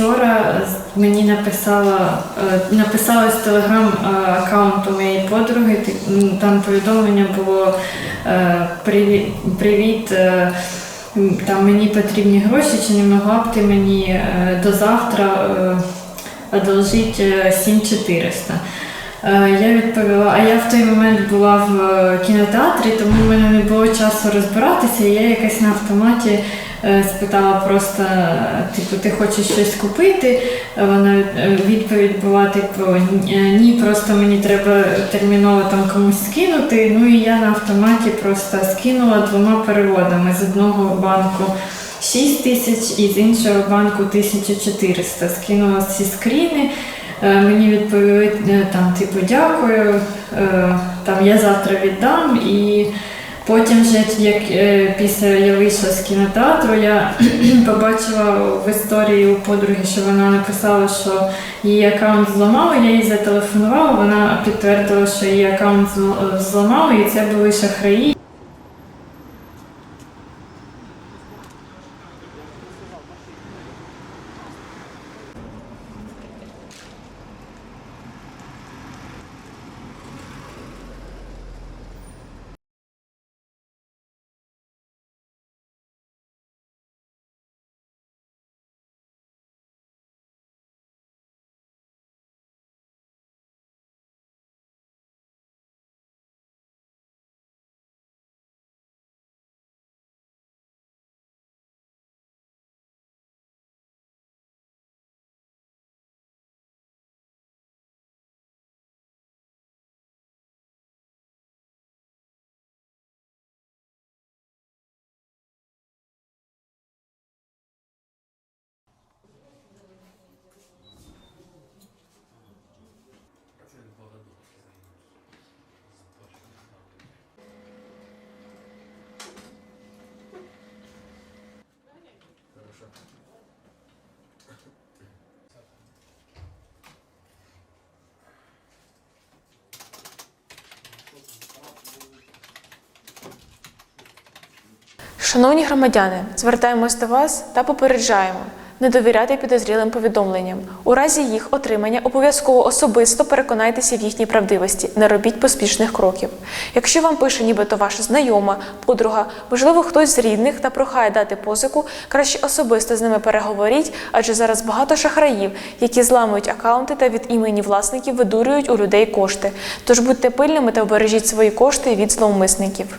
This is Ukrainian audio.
вчора мені написала, написала написали з телеграм е, аккаунту моєї подруги. Там повідомлення було е, привіт, е, там мені потрібні гроші, чи не могла б ти мені е, до завтра е, одолжити е, 7400. Е, Я відповіла, а я в той момент була в е, кінотеатрі, тому в мене не було часу розбиратися. Я якось на автоматі е, спитала просто, типу, ти хочеш щось купити? Вона відповідь була, типу, «Ні, просто мені треба терміново там комусь скинути. Ну і я на автоматі просто скинула двома переводами з одного банку. 6 тисяч і з іншого банку 1400. Скинула ці скріни. Е, Мені відповіли е, там, типу, дякую, е, там я завтра віддам. І потім, вже, як після я вийшла з кінотеатру, я побачила в історії у подруги, що вона написала, що її аккаунт зламали. Я їй зателефонувала, вона підтвердила, що її аккаунт зламали, і це були шахраї. Шановні громадяни, звертаємось до вас та попереджаємо. Не довіряйте підозрілим повідомленням. У разі їх отримання обов'язково особисто переконайтеся в їхній правдивості. Не робіть поспішних кроків. Якщо вам пише нібито ваша знайома, подруга, можливо, хтось з рідних та прохає дати позику, краще особисто з ними переговоріть, адже зараз багато шахраїв, які зламують акаунти та від імені власників видурюють у людей кошти. Тож будьте пильними та обережіть свої кошти від зловмисників.